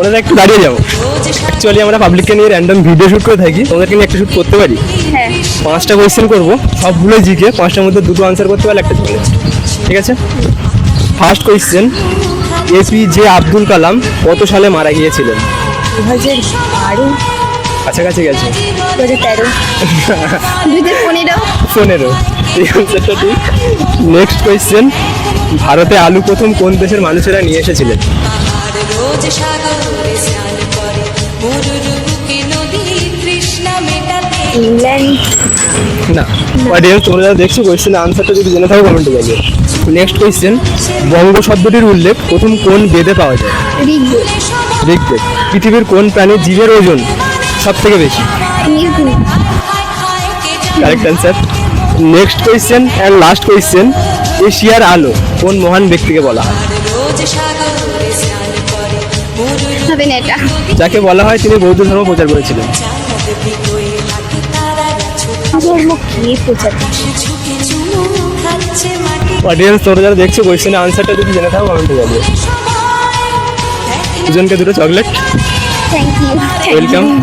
ওনারা একটু দাঁড়িয়ে যাব অ্যাকচুয়ালি আমরা পাবলিককে নিয়ে র্যান্ডম ভিডিও শ্যুট করে থাকি ওদেরকে নিয়ে একটা শ্যুট করতে পারি। হ্যাঁ। পাঁচটা কোয়েশ্চেন করব সবগুলো জিকে পাঁচটার মধ্যে দুটো আনসার করতে পারলে একটা চলে ঠিক আছে? First question AP J Abdul Kalam কত সালে মারা গিয়েছিলেন? দু হাজার বারো। কাছাকাছি গেছে। দু হাজার তেরো। দু হাজার পনেরো। পনেরো। এই আনসারটা ঠিক নেক্সট কোয়েশ্চেন ভারতে আলু প্রথম কোন দেশের মানুষেরা নিয়ে এসেছিলেন? রোজ সাগরে স্নান করে। মুরুরুকে নদী তৃষ্ণা মেটাতে। ইংল্যান্ড না অডিয়েন্স তোমরা যারা দেখছ কোয়েশ্চেনের আনসারটা যদি জেনে থাকো কমেন্টে যাবে। নেক্সট কোয়েশ্চেন বঙ্গ শব্দটির উল্লেখ প্রথম কোন বেদে পাওয়া যায়? ঋগ্বেদ। পৃথিবীর কোন প্রাণীর জীবের ওজন সব থেকে বেশি? Correct answer next question and last question এশিয়ার আলো কোন মহান ব্যক্তিকে বলা হয়? হবে না এটা। যাকে বলা হয় তিনি বৌদ্ধ ধর্ম প্রচার করেছিলেন। ধর্ম কে প্রচার অডিয়েন্স তোমরা যারা দেখছ কোয়েশ্চেনের আনসারটা যদি জেনে থাকো কমেন্টে যাবে। দুজনকে দুটো চকলেট থ্যাংক ইউ ওয়েলকাম